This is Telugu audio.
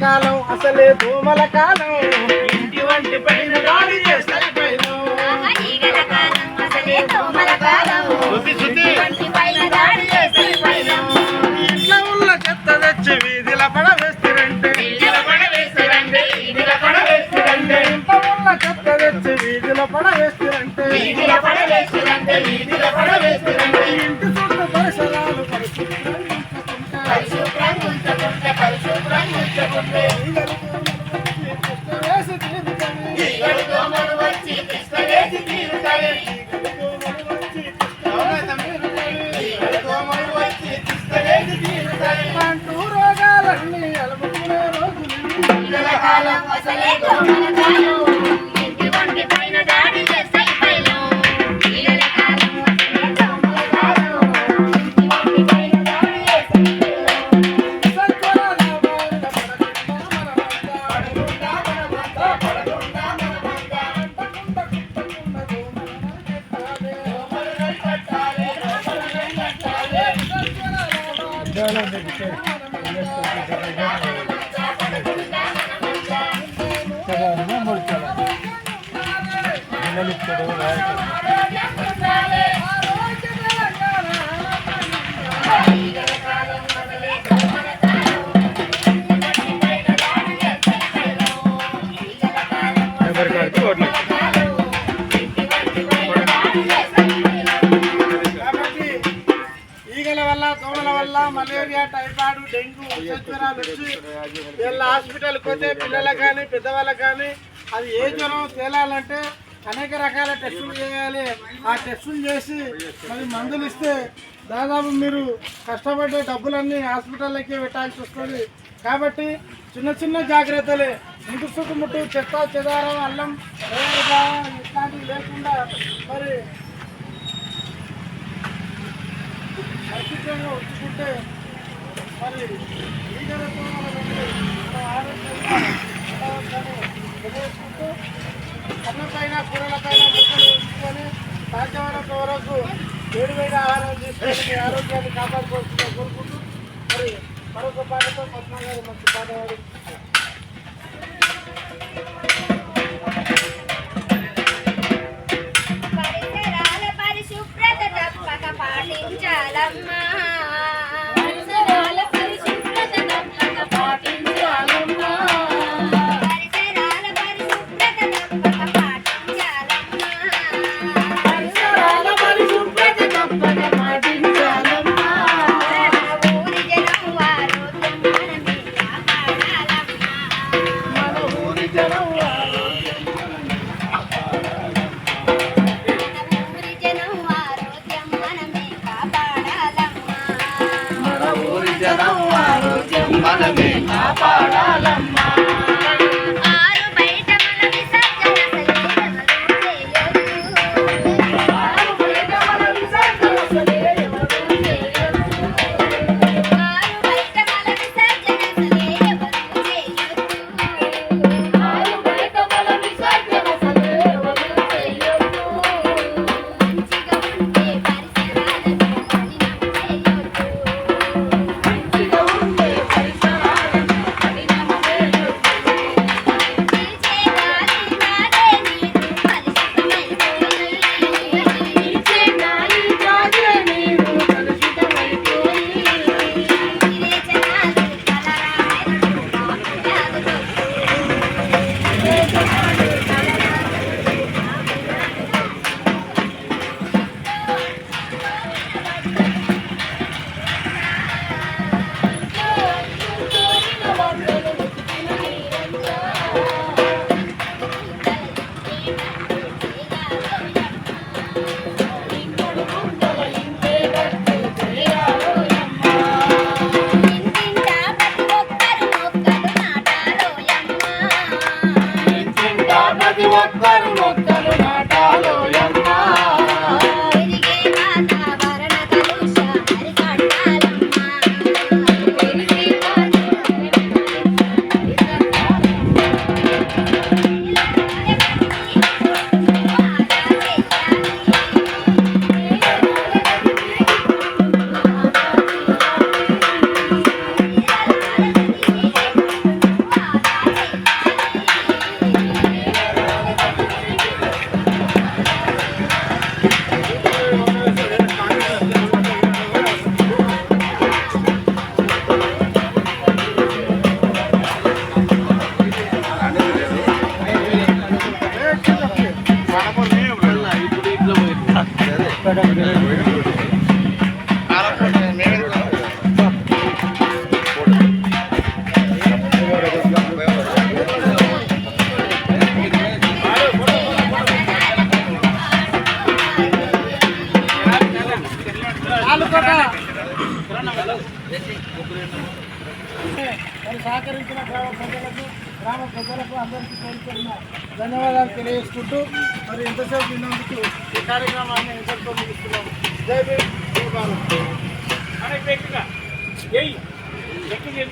కాలం అసలే దోమల కాలం. ఇంటి వంటి పైన దాడి చేస్తాయి పైన శృతి శృతి ఇంట్లో తెచ్చి వీధిల పడవేస్తారంటే ఇంటి చుట్టూ పరిసరాలు పరిశుభ్రంగా ఈగలు వేసి తీరుతాయి. ఈగలు దోమలు వచ్చి తీరుతాయి. అంటూ రోగాలన్నీ అలముకునే రోజులు కాలం అసలే ఈగల దోమల మలేరియా టైఫాయిడ్ డెంగ్యూ జ్వరాలు వచ్చి వీళ్ళ హాస్పిటల్కి పోతే పిల్లలకు కానీ పెద్దవాళ్ళకి కానీ అది ఏ జ్వరం తేలాలంటే అనేక రకాల టెస్టులు చేయాలి. ఆ టెస్టులు చేసి మరి మందులు ఇస్తే దాదాపు మీరు కష్టపడే డబ్బులన్నీ హాస్పిటల్లోకి పెట్టాల్సి వస్తుంది. కాబట్టి చిన్న చిన్న జాగ్రత్తలే. ఇంటి చుట్టుముట్టు చెత్త చెదారం అల్లం ఇట్లాంటివి లేకుండా మరి పరిశుభ్రంగా ఉంచుకుంటే మరి ఈగలతో మన ఆరోగ్యంగా ఉండవచ్చని తెలియజేసుకుంటూ కూరలపైన ముక్కలు ఉంచుకొని సాధ్యమైనంత వరకు వేడి ఆహారం తీసుకొని మీ ఆరోగ్యాన్ని కాపాడుకోవాల్సిందిగా కోరుకుంటూ మరి మరొక పాటతో పద్మ గారు మంచి పాట Jasmine. Love Alamma. సహకరించిన గ్రామ ప్రజలకు గ్రామ ప్రజలకు అందరికీ కోరుకున్న ధన్యవాదాలు తెలియజేసుకుంటూ మరి ఇంతసేపు విన్నందుకు ఈ కార్యక్రమాన్ని ఎంతతో ముగిస్తున్నాం. జై భీమ్ జై భారత్. అనే గట్టిగా ఏయ్ గట్టిగా ఏం